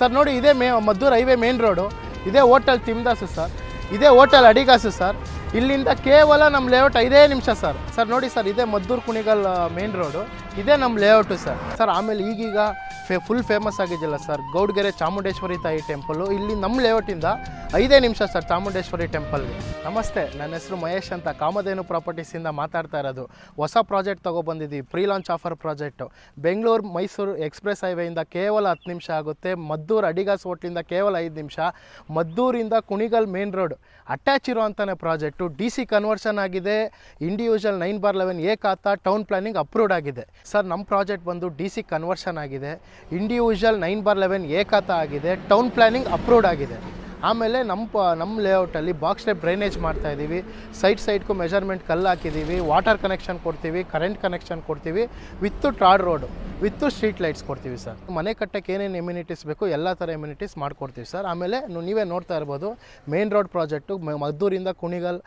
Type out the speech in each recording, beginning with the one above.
Sir ನೋಡಿ, ಇದೇ ಮೇ ಮದ್ದೂರು ಹೈವೇ ಮೇನ್ ರೋಡು, ಇದೇ ಹೋಟೆಲ್ ತಿಮ್ದಾಸು ಸರ್, ಇದೇ ಹೋಟೆಲ್ ಅಡಿಗಾಸು ಸರ್, ಇಲ್ಲಿಂದ ಕೇವಲ ನಮ್ಮ ಲೇಔಟ್ ಐದೇ ನಿಮಿಷ ಸರ್. ಸರ್ ನೋಡಿ ಸರ್, ಇದೇ ಮದ್ದೂರು ಕುಣಿಗಲ್ ಮೇನ್ ರೋಡು, ಇದೇ ನಮ್ಮ ಲೇಔಟು ಸರ್. ಸರ್, ಆಮೇಲೆ ಈಗೀಗ ಫೇ ಫುಲ್ ಫೇಮಸ್ ಆಗಿದೆಯಲ್ಲ ಸರ್ ಗೌಡ್ಗೆರೆ ಚಾಮುಂಡೇಶ್ವರಿ ತಾಯಿ ಟೆಂಪಲು ಇಲ್ಲಿ ನಮ್ಮ ಲೇಔಟಿಂದ ಐದೇ ನಿಮಿಷ ಸರ್ ಚಾಮುಂಡೇಶ್ವರಿ ಟೆಂಪಲ್ಗೆ ನಮಸ್ತೆ, ನನ್ನ ಹೆಸರು ಮಹೇಶ್ ಅಂತ ಕಾಮಧೇನು ಪ್ರಾಪರ್ಟೀಸಿಂದ ಮಾತಾಡ್ತಾ ಇರೋದು. ಹೊಸ project ತೊಗೊಬಂದಿದ್ದೀವಿ pre launch offer project Bengaluru Mysuru express ಹೈವೇಯಿಂದ ಕೇವಲ ಹತ್ತು ನಿಮಿಷ ಆಗುತ್ತೆ. ಮದ್ದೂರು ಅಡಿಗಾಸ್ ಹೋಟ್ಲಿಂದ ಕೇವಲ ಐದು ನಿಮಿಷ. ಮದ್ದೂರಿಂದ ಕುಣಿಗಲ್ ಮೇನ್ ರೋಡ್ ಅಟ್ಯಾಚ್ ಇರುವಂಥನೇ ಪ್ರಾಜೆಕ್ಟು ಡಿ ಸಿ ಕನ್ವರ್ಷನ್ ಆಗಿದೆ. Individual nine bar eleven khata town planning approved ಆಗಿದೆ. ಸರ್ ನಮ್ಮ ಪ್ರಾಜೆಕ್ಟ್ ಬಂದು ಡಿ ಸಿ ಕನ್ವರ್ಷನ್ ಆಗಿದೆ. ಇಂಡಿವಿಜುವಲ್ ನೈನ್ ಬಾರ್ ಲೆವೆನ್ ಏಕಾತ ಆಗಿದೆ ಟೌನ್ ಪ್ಲಾನಿಂಗ್ ಅಪ್ರೂವ್ಡ್ ಆಗಿದೆ. ಆಮೇಲೆ ನಮ್ಮ ಪ ನಮ್ಮ ಲೇಔಟಲ್ಲಿ ಬಾಕ್ಸ್ ಟೈಪ್ ಡ್ರೈನೇಜ್ ಮಾಡ್ತಾ ಇದ್ದೀವಿ. ಸೈಡ್ ಸೈಡ್ಗೂ ಮೆಜರ್ಮೆಂಟ್ ಕಲ್ಲು ಹಾಕಿದ್ದೀವಿ ವಾಟರ್ ಕನೆಕ್ಷನ್ ಕೊಡ್ತೀವಿ ಕರೆಂಟ್ ಕನೆಕ್ಷನ್ ಕೊಡ್ತೀವಿ with tarred road with street lights ಕೊಡ್ತೀವಿ ಸರ್ ಮನೆ ಕಟ್ಟಕ್ಕೆ ಏನೇನು ಇಮ್ಯುನಿಟೀಸ್ ಬೇಕು ಎಲ್ಲ ಥರ ಇಮ್ಯುನಿಟೀಸ್ ಮಾಡಿಕೊಡ್ತೀವಿ ಸರ್ ಆಮೇಲೆ ನೀವೇ ನೋಡ್ತಾ ಇರ್ಬೋದು main road project ಮದ್ದೂರಿಂದ Kunigal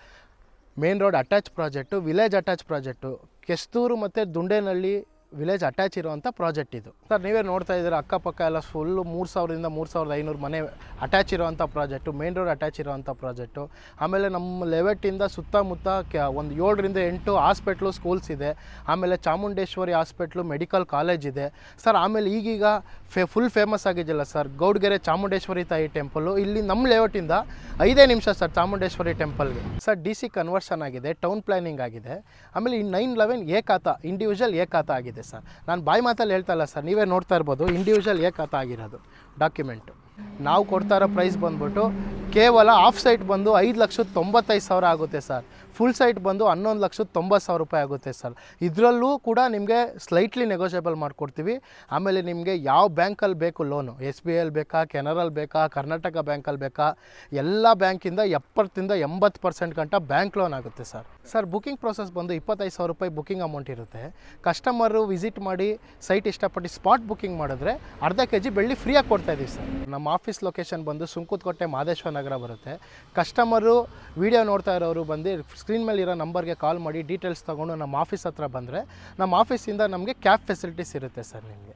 main road attach project village attach project Kesthur ಮತ್ತು ದುಂಡೇನಹಳ್ಳಿ ವಿಲೇಜ್ ಅಟ್ಯಾಚ್ ಇರುವಂಥ ಪ್ರಾಜೆಕ್ಟ್ ಇದು. ಸರ್ ನೀವೇ ನೋಡ್ತಾ ಇದ್ದೀರಾ, ಅಕ್ಕಪಕ್ಕ ಎಲ್ಲ ಫುಲ್ಲು ಮೂರು ಸಾವಿರದಿಂದ ಮೂರು ಸಾವಿರದ ಐನೂರು ಮನೆ ಅಟ್ಯಾಚ್ ಇರುವಂಥ ಪ್ರಾಜೆಕ್ಟು ಮೇನ್ ರೋಡ್ ಅಟ್ಯಾಚ್ ಇರುವಂಥ ಪ್ರಾಜೆಕ್ಟು ಆಮೇಲೆ ನಮ್ಮ ಲೆವೆಟ್ಟಿಂದ ಸುತ್ತಮುತ್ತ ಕ, ಒಂದು ಏಳರಿಂದ ಎಂಟು ಹಾಸ್ಪಿಟ್ಲು ಸ್ಕೂಲ್ಸ್ ಇದೆ. ಆಮೇಲೆ ಚಾಮುಂಡೇಶ್ವರಿ ಹಾಸ್ಪಿಟ್ಲು ಮೆಡಿಕಲ್ ಕಾಲೇಜ್ ಇದೆ. ಸರ್ ಆಮೇಲೆ ಈಗೀಗ ಫೆ ಫುಲ್ ಫೇಮಸ್ ಆಗಿದೆಯಲ್ಲ ಸರ್ ಗೌಡ್ಗೆರೆ ಚಾಮುಂಡೇಶ್ವರಿ ತಾಯಿ ಟೆಂಪಲ್ಲು ಇಲ್ಲಿ ನಮ್ಮ ಲೇಔಟಿಂದ ಐದೇ ನಿಮಿಷ ಸರ್ ಚಾಮುಂಡೇಶ್ವರಿ ಟೆಂಪಲ್ಗೆ ಸರ್ ಡಿ ಸಿ ಕನ್ವರ್ಷನ್ ಆಗಿದೆ ಟೌನ್ ಪ್ಲಾನಿಂಗ್ ಆಗಿದೆ. ಆಮೇಲೆ ಈ ನೈನ್ ಲೆವೆನ್ ಏಕಾತ ಇಂಡಿವಿಜುವಲ್ ಏಕಾತ ಖಾತಾ ಸರ್. ನಾನು ಬಾಯಿ ಮಾತಲ್ಲಿ ಹೇಳ್ತಾ ಇಲ್ಲ ಸರ್. ನೀವೇ ನೋಡ್ತಾ ಇರ್ಬೋದು ಇಂಡಿವಿಜುವಲ್ ಏಕತ ಆಗಿರೋದು ಡಾಕ್ಯುಮೆಂಟು ನಾವು ಕೊಡ್ತಾ ಇರೋ ಪ್ರೈಸ್ ಬಂದ್ಬಿಟ್ಟು ಕೇವಲ ಆಫ್ ಸೈಟ್ ಬಂದು ಐದು ಲಕ್ಷದ ತೊಂಬತ್ತೈದು ಸಾವಿರ ಆಗುತ್ತೆ ಸರ್. ಫುಲ್ ಸೈಟ್ ಬಂದು ಹನ್ನೊಂದು ಲಕ್ಷದ ತೊಂಬತ್ತು ಸಾವಿರ ರೂಪಾಯಿ ಆಗುತ್ತೆ ಸರ್. ಇದರಲ್ಲೂ ಕೂಡ ನಿಮಗೆ ಸ್ಲೈಟ್ಲಿ ನೆಗೋಷಿಯಬಲ್ ಮಾಡಿಕೊಡ್ತೀವಿ. ಆಮೇಲೆ ನಿಮಗೆ ಯಾವ ಬ್ಯಾಂಕಲ್ಲಿ ಬೇಕು ಲೋನು ಎಸ್ ಬಿ ಐಲಿ ಬೇಕಾ ಕೆನರಲ್ಲಿ ಬೇಕಾ ಕರ್ನಾಟಕ ಬ್ಯಾಂಕಲ್ಲಿ ಬೇಕಾ, ಎಲ್ಲ ಬ್ಯಾಂಕಿಂದ ಎಪ್ಪತ್ತರಿಂದ ಎಂಬತ್ತು ಪರ್ಸೆಂಟ್ ಗಂಟ ಬ್ಯಾಂಕ್ ಲೋನ್ ಆಗುತ್ತೆ ಸರ್. ಸರ್ ಬುಕಿಂಗ್ ಪ್ರೊಸೆಸ್ ಬಂದು ಇಪ್ಪತ್ತೈದು ಸಾವಿರ ರೂಪಾಯಿ ಬುಕಿಂಗ್ ಅಮೌಂಟ್ ಇರುತ್ತೆ. ಕಸ್ಟಮರು ವಿಸಿಟ್ ಮಾಡಿ ಸೈಟ್ ಇಷ್ಟಪಟ್ಟು ಸ್ಪಾಟ್ ಬುಕಿಂಗ್ ಮಾಡಿದ್ರೆ ಅರ್ಧ ಕೆ ಜಿ ಬೆಳ್ಳಿ ಫ್ರೀಯಾಗಿ ಕೊಡ್ತಾ ಇದೀವಿ ಸರ್. ನಮ್ಮ ಆಫೀಸ್ ಲೊಕೇಶನ್ ಬಂದು ಸುಂಕುತ್ಕೋಟೆ, ಮಾದೇಶ್ವರ ನಗರ ಬರುತ್ತೆ. ಕಸ್ಟಮರು ವಿಡಿಯೋ ನೋಡ್ತಾ ಇರೋರು ಬಂದು ಸ್ಕ್ರೀನ್ ಮೇಲೆ ಇರೋ ನಂಬರ್ಗೆ ಕಾಲ್ ಮಾಡಿ ಡೀಟೇಲ್ಸ್ ತೊಗೊಂಡು ನಮ್ಮ ಆಫೀಸ್ ಹತ್ರ ಬಂದರೆ ನಮ್ಮ ಆಫೀಸಿಂದ ನಮಗೆ ಕ್ಯಾಬ್ ಫೆಸಿಲಿಟೀಸ್ ಇರುತ್ತೆ ಸರ್ ನಿಮಗೆ.